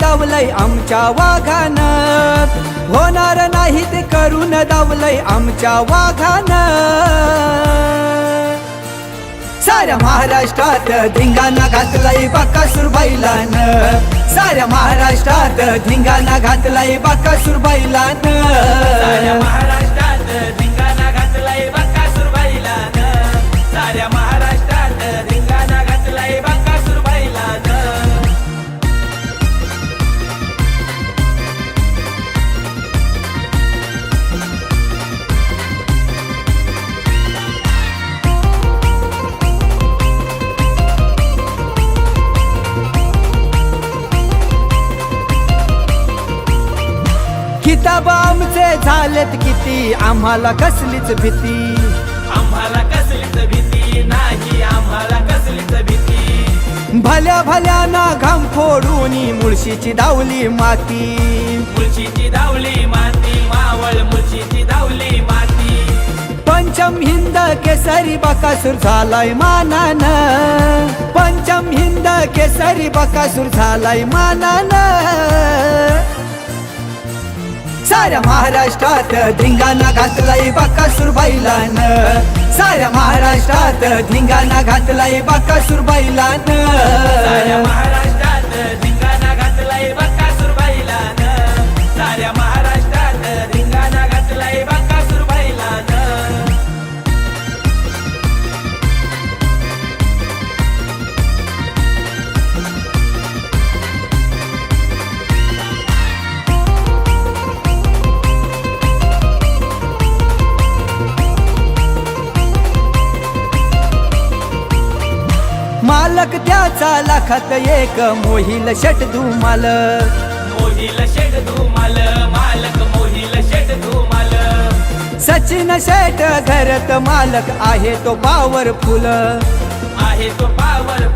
दावलय आमच्या वाघानं. होणार नाही ते करून दावलय आमच्या वाघानं. साऱ्या महाराष्ट्रात धिंगाणा घातलाय बाकासूर बैलानं. साऱ्या महाराष्ट्रात धिंगाणा घातलाय बाकासूर बैलान. साऱ्या किताब आमचे झालेत किती? आम्हाला कसलीच भीती. आम्हाला कसलीच भीती नाही आम्हाला कसलीच भीती. भल्या भल्याना घाम फोडून मुळशीची दावली माती. मुळशीची धावली माती मावळ मुळशीची धावली माती. पंचम हिंद केसरी बकासूर झालाय मानान. पंचम हिंद केसरी बकासूर झालाय मानान. साऱ्या महाराष्ट्रात धिंगाणा घातलाय बाका बैलानं साऱ्या महाराष्ट्रात धिंगाणा घातलाय बकासूर साऱ्या महाराष्ट्रात मालक त्याचा लाखात एक मोहिल षट धुमाल. मोहिल शेट धुमाल मालक मोहिल शेट धुमाल. सचिन शेट घरत मालक आहे तो पावरफुल आहे तो पावर